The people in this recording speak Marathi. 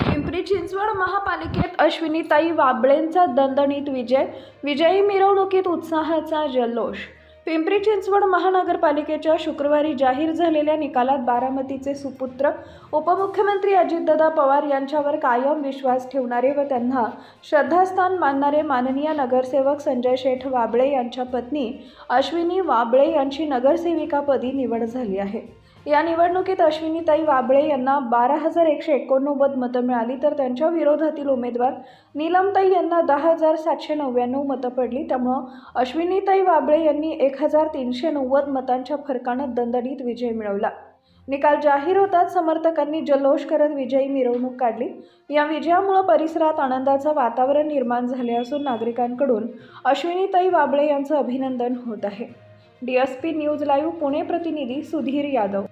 पिंपरी चिंचवड महापालिकेत अश्विनीताई वाबळेंचा दणदणीत विजय. विजयी मिरवणुकीत उत्साहाचा जल्लोष. पिंपरी चिंचवड महानगरपालिकेच्या शुक्रवारी जाहीर झालेल्या निकालात बारामतीचे सुपुत्र उपमुख्यमंत्री अजितदादा पवार यांच्यावर कायम विश्वास ठेवणारे व त्यांना श्रद्धास्थान मानणारे माननीय नगरसेवक संजय शेठ वाबळे यांच्या पत्नी अश्विनी वाबळे यांची नगरसेविकापदी निवड झाली आहे. या निवडणुकीत अश्विनीताई वाबळे यांना बारा हजार एकशे एकोणनव्वद मतं मिळाली तर त्यांच्या विरोधातील उमेदवार नीलमताई यांना दहा हजार सातशे नव्याण्णव मतं पडली. त्यामुळं अश्विनीताई वाबळे यांनी एक हजार तीनशे नव्वद मतांच्या फरकानं दणदणीत विजय मिळवला. निकाल जाहीर होताच समर्थकांनी जल्लोष करत विजयी मिरवणूक काढली. या विजयामुळे परिसरात आनंदाचं वातावरण निर्माण झाले असून नागरिकांकडून अश्विनीताई वाबळे यांचं अभिनंदन होत आहे. डीएसपी न्यूज लाईव्ह पुणे प्रतिनिधी सुधीर यादव.